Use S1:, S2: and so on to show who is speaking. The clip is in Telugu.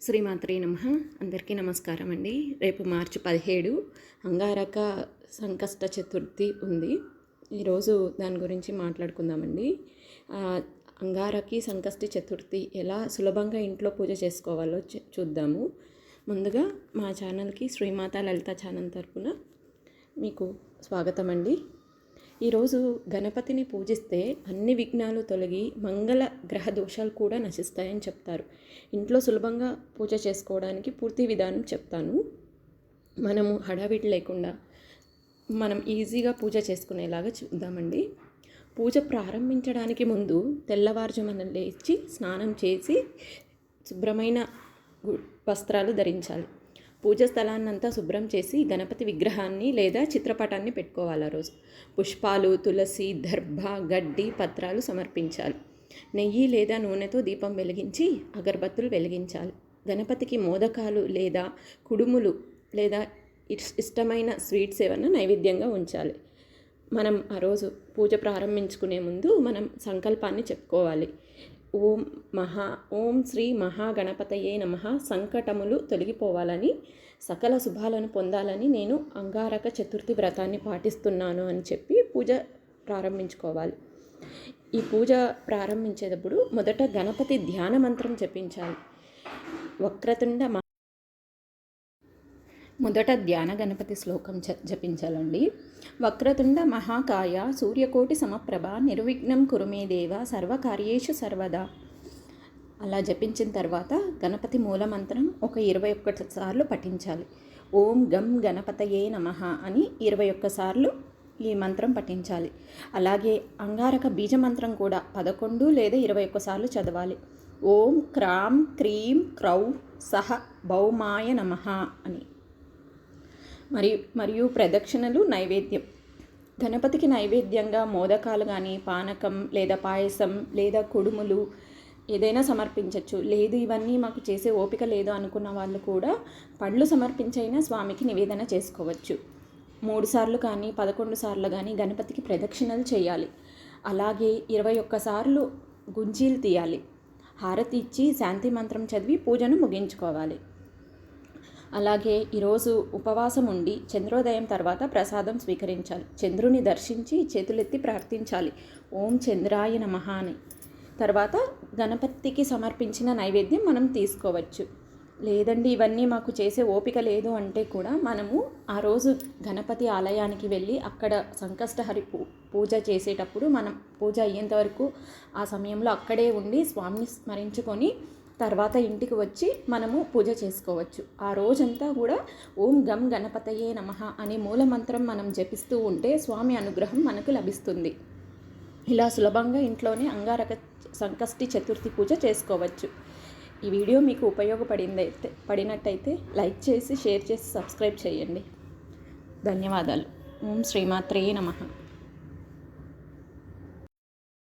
S1: శ్రీమాత్రి నమ. అందరికీ నమస్కారం అండి. రేపు మార్చి పదిహేడు అంగారక సంకష్ట చతుర్థి ఉంది. ఈరోజు దాని గురించి మాట్లాడుకుందామండి. అంగారకి సంకష్టి చతుర్థి ఎలా సులభంగా ఇంట్లో పూజ చేసుకోవాలో చూ- చూద్దాము. ముందుగా మా ఛానల్కి శ్రీమాత లలిత ఛానల్ తరపున మీకు స్వాగతం అండి ఈరోజు గణపతిని పూజిస్తే అన్ని విఘ్నాలు తొలగి మంగళ గ్రహ దోషాలు కూడా నశిస్తాయని చెప్తారు. ఇంట్లో సులభంగా పూజ చేసుకోవడానికి పూర్తి విధానం చెప్తాను. మనము హడావిడి లేకుండా మనం ఈజీగా పూజ చేసుకునేలాగా చూద్దామండి. పూజ ప్రారంభించడానికి ముందు తెల్లవారుజామున లేచి స్నానం చేసి శుభ్రమైన గు- వస్త్రాలు ధరించాలి. పూజ స్థలాన్నంతా శుభ్రం చేసి గణపతి విగ్రహాన్ని లేదా చిత్రపటాన్ని పెట్టుకోవాలి ఆ రోజు. పుష్పాలు తులసి దర్భ గడ్డి పత్రాలు సమర్పించాలి. నెయ్యి లేదా నూనెతో దీపం వెలిగించి అగరబత్తులు వెలిగించాలి. గణపతికి మోదకాలు లేదా కుడుములు లేదా ఇష్టమైన స్వీట్స్ ఏమన్నా నైవేద్యంగా ఉంచాలి. మనం ఆ రోజు పూజ ప్రారంభించుకునే ముందు మనం సంకల్పాన్ని చెప్పుకోవాలి. ఓం మహా ఓం శ్రీ మహాగణపతయే నమ. సంకటములు తొలగిపోవాలని సకల శుభాలను పొందాలని నేను అంగారక చతుర్థి వ్రతాన్ని పాటిస్తున్నాను అని చెప్పి పూజ ప్రారంభించుకోవాలి. ఈ పూజ ప్రారంభించేటప్పుడు మొదట గణపతి ధ్యాన మంత్రం జపించాలి. వక్రతుండ మొదట ధ్యాన గణపతి శ్లోకం జ- జపించాలండి. వక్రతుండ మహాకాయ సూర్యకోటి సమప్రభ నిర్విఘ్నం కురుమే దేవ సర్వకార్యేషు సర్వదా. అలా జపించిన తర్వాత గణపతి మూలమంత్రం ఒక ఇరవై ఒక్కటి సార్లు పఠించాలి. ఓం గం గణపతయే నమ అని ఇరవై ఒక్కసార్లు ఈ మంత్రం పఠించాలి. అలాగే అంగారక బీజ మంత్రం కూడా పదకొండు లేదా ఇరవై ఒక్కసార్లు చదవాలి. ఓం క్రాం క్రీం క్రౌ సహ భౌమాయ నమ అని. మరియు మరియు ప్రదక్షిణలు నైవేద్యం. గణపతికి నైవేద్యంగా మోదకాలు కానీ పానకం లేదా పాయసం లేదా కుడుములు ఏదైనా సమర్పించవచ్చు లేదు ఇవన్నీ మాకు చేసే ఓపిక లేదు అనుకున్న వాళ్ళు కూడా పండ్లు సమర్పించైనా స్వామికి నివేదన చేసుకోవచ్చు. మూడు సార్లు కానీ పదకొండు సార్లు కానీ గణపతికి ప్రదక్షిణలు చేయాలి. అలాగే ఇరవై ఒక్కసార్లు గుంజీలు తీయాలి. హారతి ఇచ్చి శాంతి మంత్రం చదివి పూజను ముగించుకోవాలి. అలాగే ఈరోజు ఉపవాసం ఉండి చంద్రోదయం తర్వాత ప్రసాదం స్వీకరించాలి. చంద్రుని దర్శించి చేతులెత్తి ప్రార్థించాలి. ఓం చంద్రాయ నమః అని. తర్వాత గణపతికి సమర్పించిన నైవేద్యం మనం తీసుకోవచ్చు. లేదండి ఇవన్నీ మాకు చేసే ఓపిక లేదు అంటే కూడా మనము ఆ రోజు గణపతి ఆలయానికి వెళ్ళి అక్కడ సంకష్టహరి పూ పూజ చేసేటప్పుడు మనం పూజ అయ్యేంత వరకు ఆ సమయంలో అక్కడే ఉండి స్వామిని స్మరించుకొని తర్వాత ఇంటికి వచ్చి మనము పూజ చేసుకోవచ్చు. ఆ రోజంతా కూడా ఓం గం గణపతయే నమః అనే మూలమంత్రం మనం జపిస్తూ ఉంటే స్వామి అనుగ్రహం మనకు లభిస్తుంది. ఇలా సులభంగా ఇంట్లోనే అంగారక సంకష్టి చతుర్థి పూజ చేసుకోవచ్చు. ఈ వీడియో మీకు ఉపయోగపడిందైతే పడినట్టయితే లైక్ చేసి షేర్ చేసి సబ్స్క్రైబ్ చేయండి. ధన్యవాదాలు. ఓం శ్రీమాత్రే నమః.